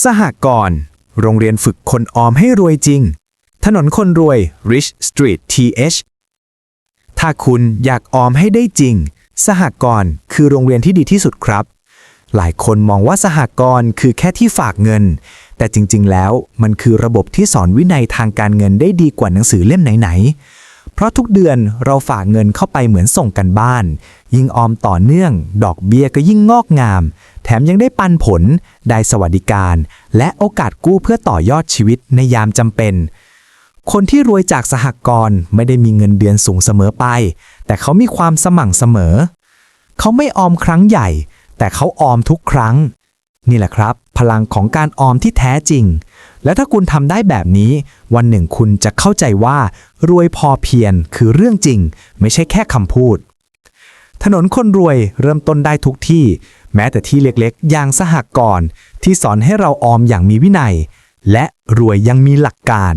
สหกรณ์โรงเรียนฝึกคนออมให้รวยจริง ถนนคนรวย Rich Street TH ถ้าคุณอยากออมให้ได้จริง สหกรณ์คือโรงเรียนที่ดีที่สุดครับ หลายคนมองว่าสหกรณ์คือแค่ที่ฝากเงิน แต่จริง ๆ แล้วมันคือระบบที่สอนวินัยทางการเงินได้ดีกว่าหนังสือเล่มไหนๆ เพราะทุกเดือนเราฝากเงินเข้าไปเหมือนส่งกันบ้าน ยิ่งออมต่อเนื่อง ดอกเบี้ยก็ยิ่งงอกงาม แถมยังได้ปันผล ได้สวัสดิการ และโอกาสกู้เพื่อต่อยอดชีวิตในยามจำเป็น คนที่รวยจากสหกรณ์ไม่ได้มีเงินเดือนสูงเสมอไป แต่เขามีความสม่ำเสมอ เขาไม่ออมครั้งใหญ่ แต่เขาออมทุกครั้ง นี่แหละครับ พลังของการออมที่แท้จริง และถ้าคุณทำได้แบบนี้ วันหนึ่งคุณจะเข้าใจว่า รวยพอเพียงคือเรื่องจริง ไม่ใช่แค่คำพูด ถนนคนรวยเริ่มต้นได้ทุกที่ แม้แต่ที่เล็กๆ อย่างสหกรณ์ที่สอนให้เราออมอย่างมีวินัย และรวยยังมีหลักการ